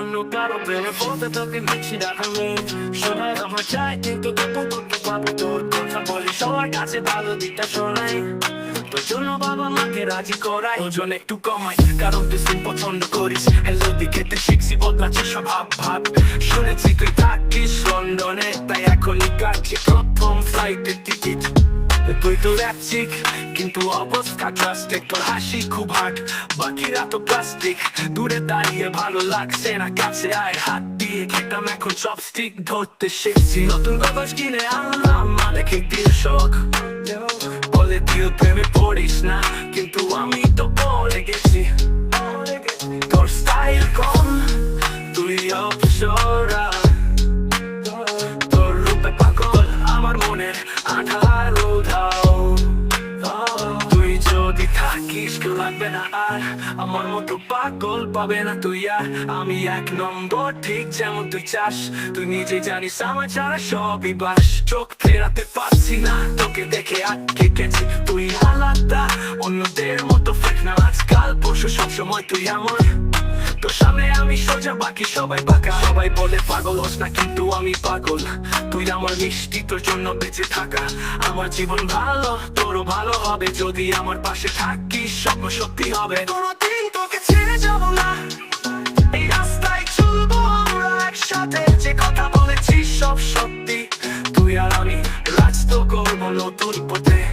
অন্য কারও প্রেমে পড়তে তোকে মিছি দেখাবে শোনায় আমার চাই কিন্তু তবু করতে পারব তোর কথা বলি সবার কাছে ভালো দিকটা শোনাই তোর জন্য বাবা মাকে রাজি করাই ওজন একটু কমাই কারণ তুই সিম পছন্দ করিস হেলদি খেতে শিখছি বদলাচ্ছে স্বভাব ভাব শুনেছি তুই থাকিস লন্ডনে তাই এখনই কাটছি প্রথম ফ্লাইটের টিকিট তুই তো র্যাপচিক কিন্তু অবস্থা প্লাস্টিক তোর হাসি খুব হাট বাকিরা তো প্লাস্টিক দূরে দাঁড়িয়ে ভালো লাগছে না, কাছে আয় হাত দিয়ে। খেতাম এখন চপস্টিক ধরতে শিখছি। নতুন কাগজ কিনে আনলাম, মালিক দিয়ে শখ বলে তুই প্রেমে পড়িস না, কিন্তু আমি তো পড়ে গেছি। তোর স্টাইল কম, তুই অপসরা। তোর রূপে পাগল আমার মনের আঠারো থাকিস কেউ আর। আমার মতো পাগল পাবে না তুই আর। আমি এক নম্বর, ঠিক যেমন তুই চাস। তুই নিজে জানিস আমার ছাড়া সবই বাস। চোখ ফেরাতে পারছি না, তোকে দেখে আটকে গেছি। তুই আলাদা, অন্যদের মতো ফেক না। আজকাল পরশু সবসময় তুই আমার তোর সামনে আমি সোজা, বাকি সবাই বাঁকা সবাই বলে পাগল না কিন্তু আমি পাগল। তুই আমার মিষ্টি, তোর জন্য বেঁচে থাকা। আমার জীবন ভালো, তোরও ভালো হবে। যদি আমার পাশে থাকিস, স্বপ্ন সত্যি হবে। কোনোদিন তোকে ছেড়ে যাব না। এই রাস্তায় চলবো আমরা একসাথে। যে কথা সব সত্যি। তুই আর আমি রাজ তো করব নতুন পথে।